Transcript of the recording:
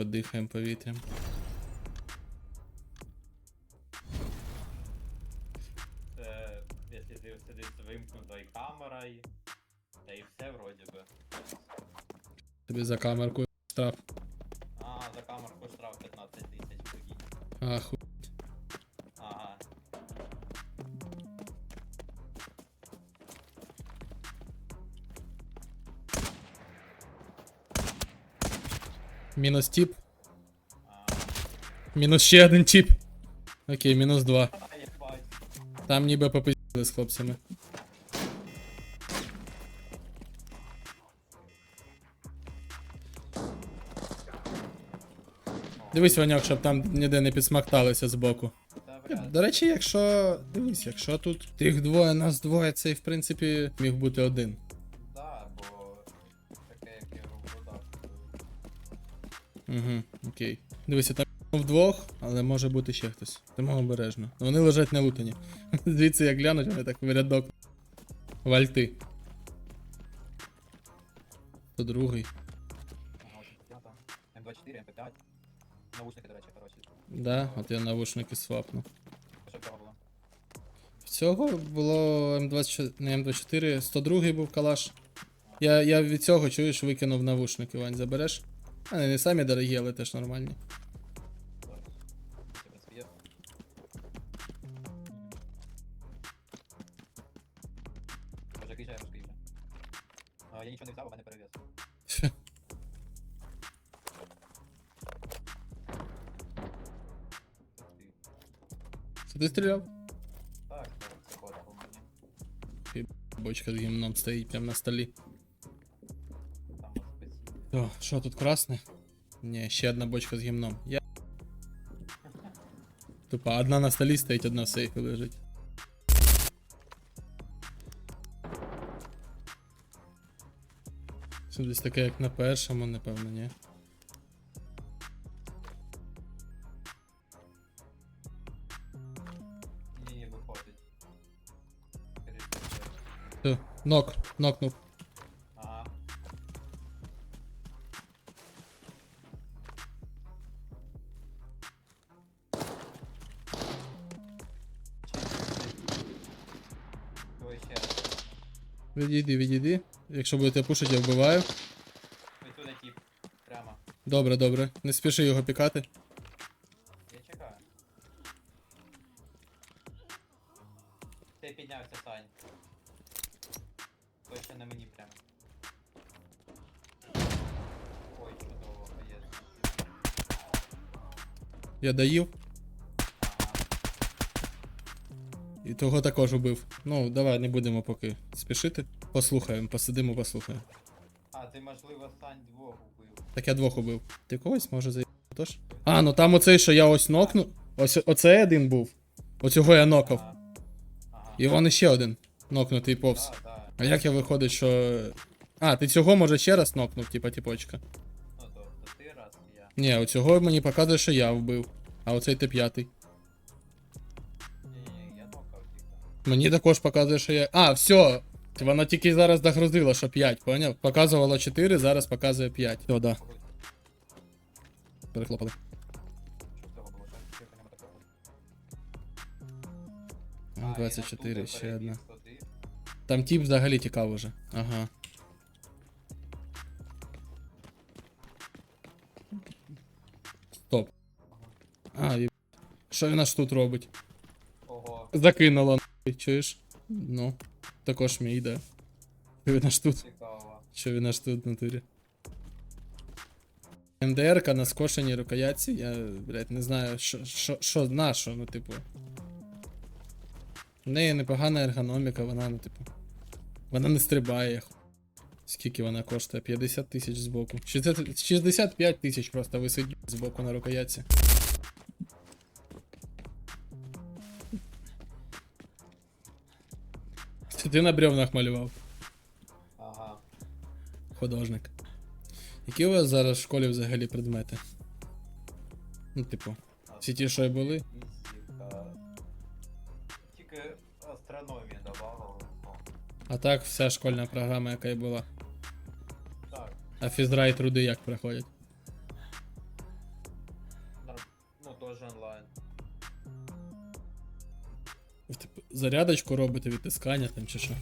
подихаємо повітрям. Це, якщо ти сидиш вимкнута і камера, і... Та і все вроді би. Тобі за камерку штраф. А, за камерку штраф 15 тисяч, прикинь. А, ху... Ага. Мінус тіп. Мінус ще один тіп. Окей, мінус два. Там ніби попиздили з хлопцями. Дивись, Ваньок, щоб там ніде не підсмакталися збоку. До речі, якщо. Дивись, якщо тут тих двоє, нас двоє, це в принципі міг бути один. Да, бо таке, як я. Угу, окей. Дивися, там вдвох, але може бути ще хтось. Тому обережно. Вони лежать на лутані. Звідси як глянуть, вони так в рядок. Вальти. То другий. Ага, ось я там. М24, М5. Навушники, до речі, хороші. Да, от я навушники свапну. Цього було? Всього було М24, не М24, 102 був калаш. Я, я від цього чуєш, викинув навушники, Вань, забереш? А не самі дорогі, але теж нормальні. Боже, який же я важкий вже. А, я нічого не взяв, у мене перевес. Це ти. Це ти стріляв? Так, так, це код по мені. Бочка з гімном стоїть прямо на столі. Там от спеції. О, що тут красне? Ні, ще одна бочка з гімном. Я. Тупо одна на столі стоїть, одна в сейфі лежить. Це десь таке, як на першому, напевно, ні. Ні, виходить. Все, нок, нокнув. Відійди, відійди. Якщо будете пушити, я вбиваю. Ось туди тип. Прямо. Добре, добре. Не спіши його пікати. Я чекаю. Ти піднявся, Сань. Ще на мені прямо. Ой, чудово, поїзд. Я доїв. І того також убив. Ну, давай, не будемо поки спішити. Послухаємо, посидимо, послухаємо. А, ти можливо Сань двох убив. Так я двох убив. Ти когось може заїбати тож? А, ну там оцей, що я ось нокну. Ось оцей один був. Оцього я нокав. Ага. І вон іще один нокнутий повз. Да, да. А як я виходить, що. А, ти цього може ще раз нокнув, типа типочка. Ну то, то ти раз і я. Ні, оцього мені показує, що я вбив. А оцей ти п'ятий. Мені також показує, що я. А, все. Вона тільки зараз догрузила, що 5, поняв? Показувала 4, зараз показує 5. Все, да. Погодь, Перехлопали. що в цього було? Що я по ньому такого? А, А, і 24, оттуда ще перебіг одна. туди. Там тип взагалі тікав уже. Ага. Стоп. А, і... Що він аж тут робить? Ого, Нахуй, чуєш? Ну, також мій йде. Що він аж тут? цікаво. Що він аж тут в натурі? МДРка на скошеній рукоятці, я, блядь, не знаю, що, що, що на що, ну, типу. В неї непогана ергономіка, вона, ну, типу. Вона не стрибає. Скільки вона коштує? 50 тисяч збоку. 60 65 тисяч просто висить збоку на рукоятці. Це ти на бревнах малював? Ага. Художник. Які у вас зараз в школі взагалі предмети? Ну, типу, всі ті, що й були? Фізика. Тільки астрономія добавила. А так, вся школьна програма, яка й була. Так. А фізра і труди як проходять? Зарядочку робите, відтискання там чи що.